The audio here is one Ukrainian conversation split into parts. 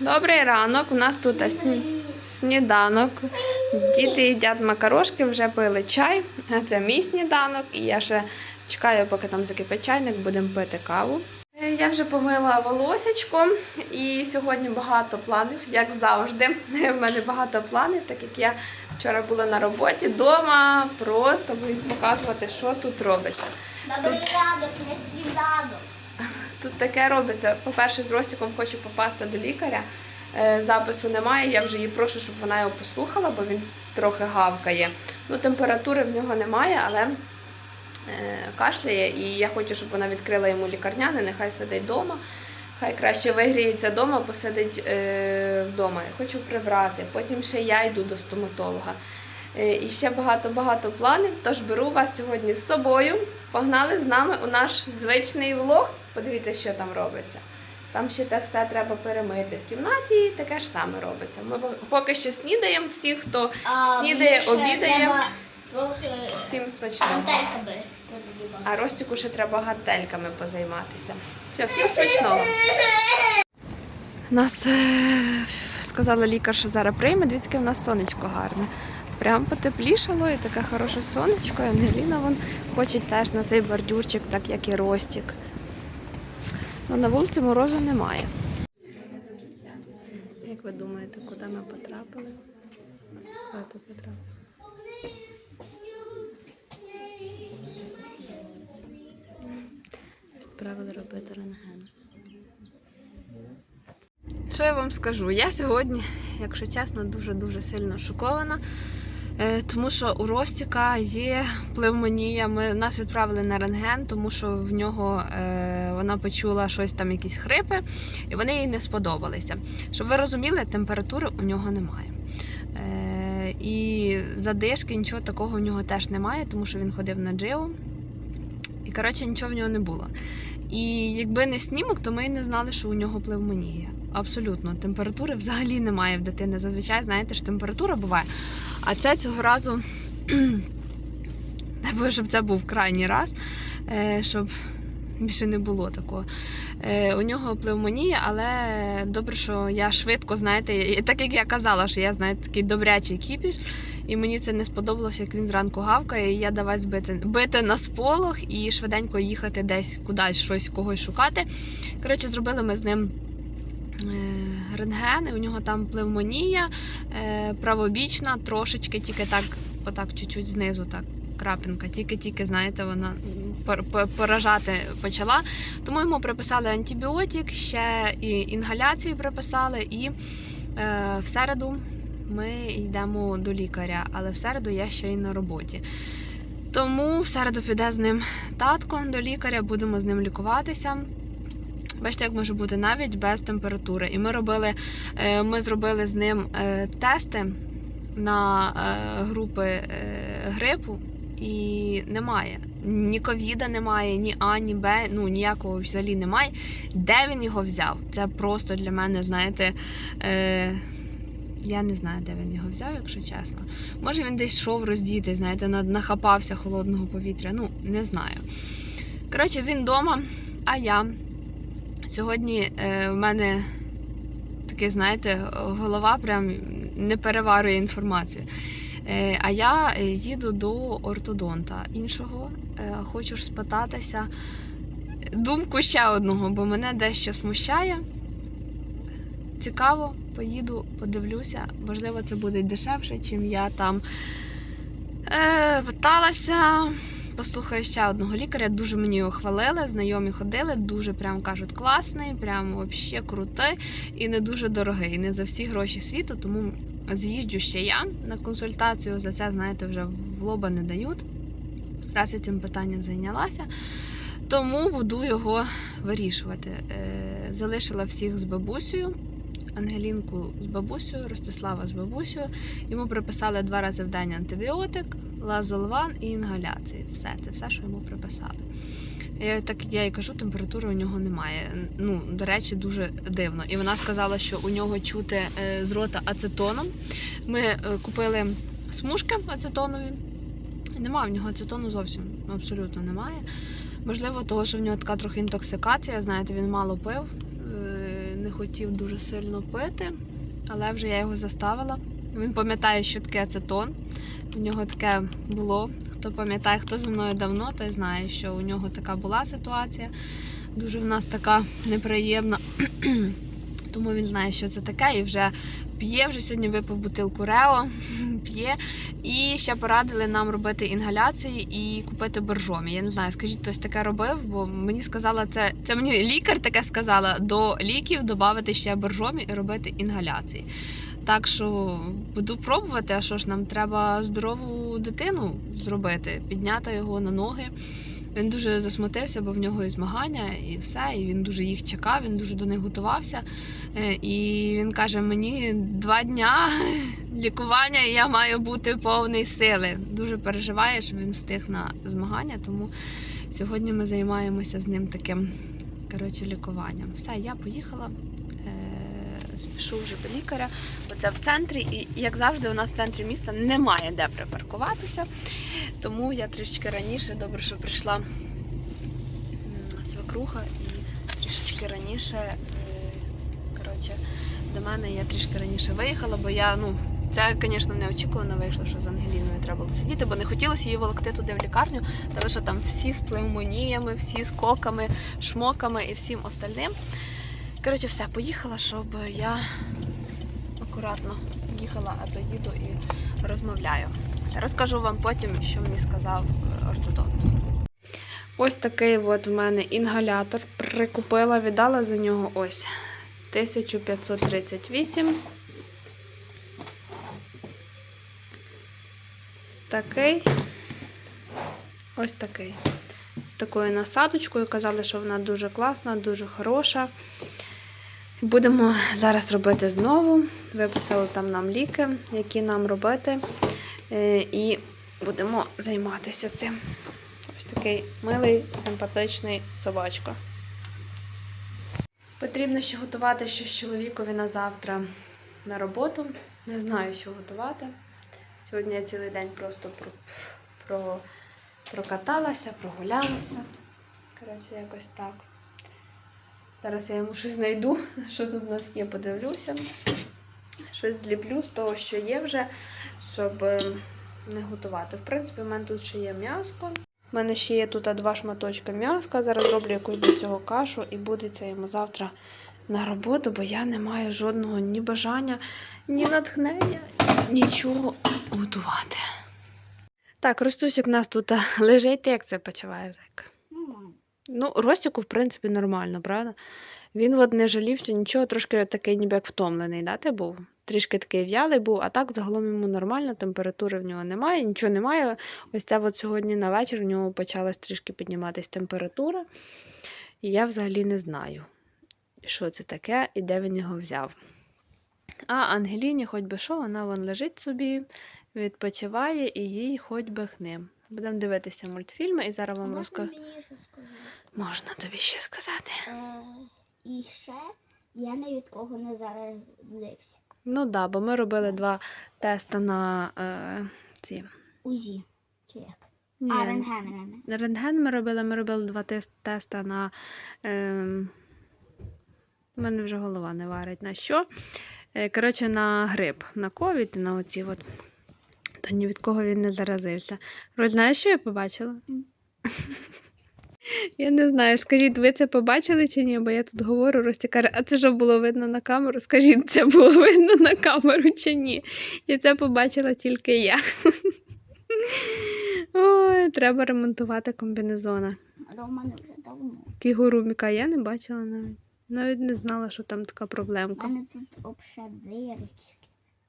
Добрий ранок. У нас тут сні- сніданок. Діти їдять макарошки, вже пили чай. Це мій сніданок. І я ще чекаю, поки там закипить чайник, будемо пити каву. Я вже помила волосечко, і сьогодні багато планів, як завжди. У мене багато планів, так як я вчора була на роботі вдома, просто боюсь показувати, що тут робиться. Добрий ранок, не сніданок. Тут таке робиться. По-перше, з Ростиком хочу попасти до лікаря. Е, Запису немає. Я вже її прошу, щоб вона його послухала, бо він трохи гавкає. Ну, температури в нього немає, але е, кашляє. І я хочу, щоб вона відкрила йому лікарняне, нехай сидить вдома. Хай краще вигріється вдома, посидить е, вдома. Я хочу прибрати. Потім ще я йду до стоматолога. І ще багато-багато планів. Тож беру вас сьогодні з собою. Погнали з нами у наш звичний влог. Подивіться, що там робиться. Там ще те все треба перемити. В кімнаті таке ж саме робиться. Ми поки що снідаємо. Всі, хто снідає, обідає, всім смачного. А Ростіку ще треба гантельками позайматися. Все, всім смачного. Нас е, сказала лікар, що зараз прийме. Дивіться, в нас сонечко гарне. Прям потеплішало і таке хороше сонечко. І Ангеліна вон хоче теж на цей бордюрчик, так як і Ростік. Ну, на вулиці морозу немає. Як ви думаєте, куди ми потрапили? Куди потрапили? Відправили робити рентген. Що я вам скажу? Я сьогодні, якщо чесно, дуже-дуже сильно шокована. Е, Тому що у Ростіка є плевмонія. Ми нас відправили на рентген, тому що в нього е, вона почула щось там, якісь хрипи, і вони їй не сподобалися. Щоб ви розуміли, температури у нього немає. Е, і задишки, нічого такого у нього теж немає, тому що він ходив на джиу. І коротше нічого в нього не було. І якби не снімок, то ми й не знали, що у нього плевмонія. Абсолютно, температури взагалі немає в дитини. Зазвичай, знаєте, ж температура буває. А це цього разу, Боже, щоб це був крайній раз, е, щоб більше не було такого. Е, У нього плевмонія, але добре, що я швидко, знаєте, так як я казала, що я знаєте, такий добрячий кіпіш, і мені це не сподобалося, як він зранку гавкає. І я давай збити бити на сполох і швиденько їхати десь кудись щось когось шукати. Коротше, зробили ми з ним. Рентген, і у нього там плевмонія е, правобічна, трошечки, тільки так, отак, чуть-чуть знизу, так, крапинка, тільки-тільки, знаєте, вона пор- пор- поражати почала. Тому йому приписали антибіотик, ще і інгаляції приписали, і е, в середу ми йдемо до лікаря, але в середу я ще й на роботі. Тому в середу піде з ним татко до лікаря, будемо з ним лікуватися. Бачите, як може бути навіть без температури. І ми робили, е, ми зробили з ним е, тести на е, групи грипу, і немає. Ні ковіда немає, ні А, ні Б, ну ніякого взагалі немає. Де він його взяв? Це просто для мене, знаєте. Е, я не знаю, де він його взяв, якщо чесно. Може він десь йшов роздіти, знаєте, нахапався холодного повітря. Ну, не знаю. Коротше, він вдома, а я. Сьогодні е, в мене таке, знаєте, голова прям не переварює інформацію. Е, а я їду до ортодонта іншого. Е, хочу ж спитатися думку ще одного, бо мене дещо смущає. Цікаво, поїду, подивлюся. Можливо, це буде дешевше, чим я там питалася. Послухаю ще одного лікаря. Дуже мені його хвалили, знайомі ходили, дуже прям кажуть класний, прям вообще крутий і не дуже дорогий. Не за всі гроші світу, тому з'їжджу ще я на консультацію. За це, знаєте, вже в лоба не дають. Раз я цим питанням зайнялася. Тому буду його вирішувати. Е, Залишила всіх з бабусею. Ангелінку з бабусею, Ростислава з бабусею. Йому приписали два рази в день антибіотик, лазолван і інгаляції. Все, це все, що йому приписали. Е, Так як я і кажу, температури у нього немає. Ну, до речі, дуже дивно. І вона сказала, що у нього чути е, з рота ацетоном. Ми е, купили смужки ацетонові. Немає в нього ацетону зовсім абсолютно немає. Можливо, того, що в нього така трохи інтоксикація, знаєте, він мало пив, не хотів дуже сильно пити, але вже я його заставила. Він пам'ятає, що таке ацетон. У нього таке було. Хто пам'ятає, хто зі мною давно, той знає, що у нього така була ситуація. Дуже в нас така неприємна. Тому він знає, що це таке, і вже п'є. Вже сьогодні випив бутилку Рео, п'є. І ще порадили нам робити інгаляції і купити боржомі. Я не знаю, скажіть, хтось таке робив, бо мені сказала, це, це мені лікар таке сказала, до ліків додати ще боржомі і робити інгаляції. Так що буду пробувати, а що ж нам треба здорову дитину зробити, підняти його на ноги. Він дуже засмутився, бо в нього і змагання, і все. І він дуже їх чекав, він дуже до них готувався. Е, І він каже: мені два дня лікування, і я маю бути повний сили. Дуже переживає, щоб він встиг на змагання. Тому сьогодні ми займаємося з ним таким коротше, лікуванням. Все, я поїхала. е, Спішу вже до лікаря. Оце в центрі, і як завжди, у нас в центрі міста немає де припаркуватися. Тому я трішечки раніше, добре, що прийшла свекруха і трішечки раніше, е, коротше, до мене я трішки раніше виїхала, бо я, ну, це, звісно, неочікувано вийшло, що з Ангеліною треба було сидіти, бо не хотілося її волокти туди в лікарню, тому що там всі з пневмоніями, всі з коками, шмоками і всім остальним. Коротше, все, поїхала, щоб я акуратно їхала, а то їду і розмовляю. Розкажу вам потім, що мені сказав е, ортодонт. Ось такий от в мене інгалятор. Прикупила, віддала за нього ось 1538. Такий. Ось такий. З такою насадочкою. Казали, що вона дуже класна, дуже хороша. Будемо зараз робити знову. Виписали там нам ліки, які нам робити. Е, І будемо займатися цим. Ось такий милий, симпатичний собачка. Потрібно ще готувати щось чоловікові на завтра на роботу. Не знаю, що готувати. Сьогодні я цілий день просто про, про, прокаталася, прогулялася. Коротше, якось так. Зараз я йому щось знайду, що тут у нас є, подивлюся. Щось зліплю з того, що є вже, щоб е, не готувати. В принципі, в мене тут ще є м'яско. У мене ще є тут два шматочка м'яска. Зараз роблю якусь до цього кашу і буде це йому завтра на роботу, бо я не маю жодного ні бажання, ні натхнення, нічого готувати. Так, Ростусик у нас тут лежить, як це почуває зайка? Ну, Ростику, в принципі, нормально, правда? Він от не жалівся, нічого, трошки такий ніби як втомлений, да, ти був? Трішки такий в'ялий був, а так загалом йому нормально, температури в нього немає, нічого немає. Ось це от сьогодні на вечір в нього почалась трішки підніматись температура. І я взагалі не знаю, що це таке і де він його взяв. А Ангеліні, хоч би що, вона вон лежить собі, відпочиває і їй хоч би хни. Будемо дивитися мультфільми і зараз вам розкажу. мені ще сказати? Можна тобі ще сказати. Е, і ще я ні від кого не заразився. Ну так, да, бо ми робили два тести на е, ці. УЗІ. Чи як? Ні, А, рентген, рентген. ми робили, ми робили два тест, теста на. Е, у мене вже голова не варить. На що? Е, коротше, на грип, на ковід на оці от. Та ні від кого він не заразився. Роль, знаєш, що я побачила? Я не знаю, скажіть, ви це побачили чи ні? Бо я тут говорю, Ростя каже, а це що було видно на камеру? Скажіть, це було видно на камеру чи ні? Чи це побачила тільки я? Ой, треба ремонтувати комбінезона. Але у мене вже давно. Кігуруміка я не бачила навіть. Навіть не знала, що там така проблемка. У мене тут взагалі дирочки.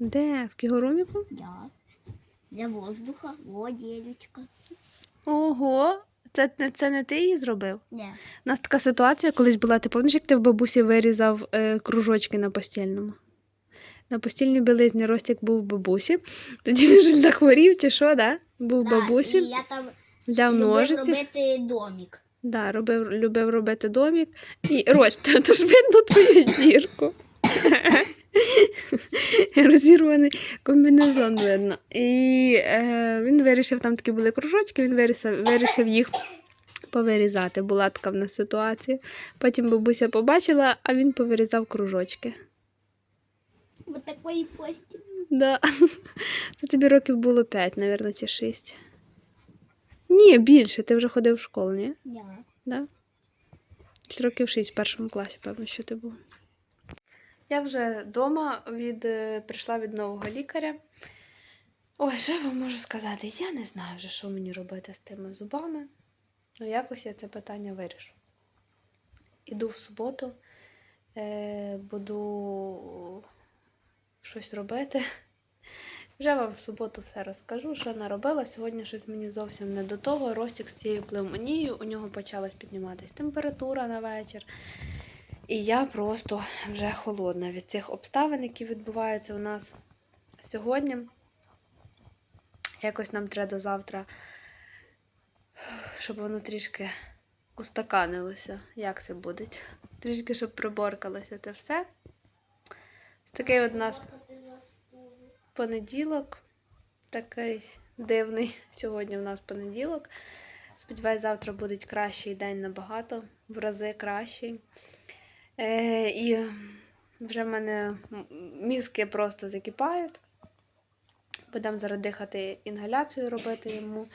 Де? В кігуруміку? Да. Для воздуха, во, дірочка. Ого, це, не- це не ти її зробив? Ні. У нас така ситуація колись була. Ти пам'ятаєш, як ти в бабусі вирізав е, кружочки на постільному? На постільній білизні Ростик був в бабусі. Тоді він ж захворів чи що, да? Був в Да, бабусі, І я там взяв любив ножиці. робити домик. Да, робив, любив робити домик. І Рось, то, то ж видно твою дірку. Розірваний комбінезон видно. І е, він вирішив, там такі були кружочки, він вирішив, вирішив їх повирізати. Була така в нас ситуація. Потім бабуся побачила, а він повирізав кружочки. Вот такої пості. Да. Це тобі років було 5, мабуть, чи 6. Ні, більше. Ти вже ходив в школу, ні? Я. Да? Років 6 в першому класі, певно, що ти був. Я вже вдома від, е, прийшла від нового лікаря. Ой, що я вам можу сказати? Я не знаю вже, що мені робити з тими зубами. Ну, якось я це питання вирішу. Іду в суботу, е, буду щось робити. Вже вам в суботу все розкажу, що наробила. Сьогодні щось мені зовсім не до того. Ростік з цією пневмонією, у нього почалась підніматись температура на вечір. І я просто вже холодна від цих обставин, які відбуваються у нас сьогодні. Якось нам треба до завтра, щоб воно трішки устаканилося. Як це буде? Трішки, щоб приборкалося те все. Ось такий от у нас понеділок. Такий дивний. Сьогодні в нас понеділок. Сподіваюсь, завтра буде кращий день набагато, в рази кращий. Е, і вже в мене мізки просто закипають. Будемо зараз дихати інгаляцію робити йому.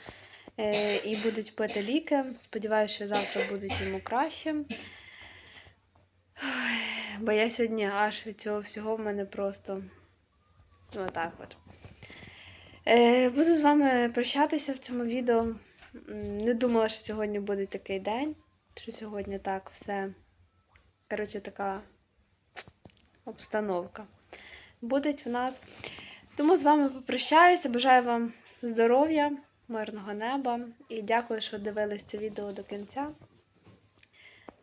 Е, і будуть пити ліки. Сподіваюся, що завтра будуть йому краще. Бо я сьогодні аж від цього всього в мене просто отак от. Е, буду з вами прощатися в цьому відео. Не думала, що сьогодні буде такий день, що сьогодні так все. Коротше, така обстановка буде в нас. Тому з вами попрощаюся. Бажаю вам здоров'я, мирного неба і дякую, що дивились це відео до кінця.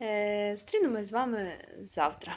Е, Зустрінемось з вами завтра.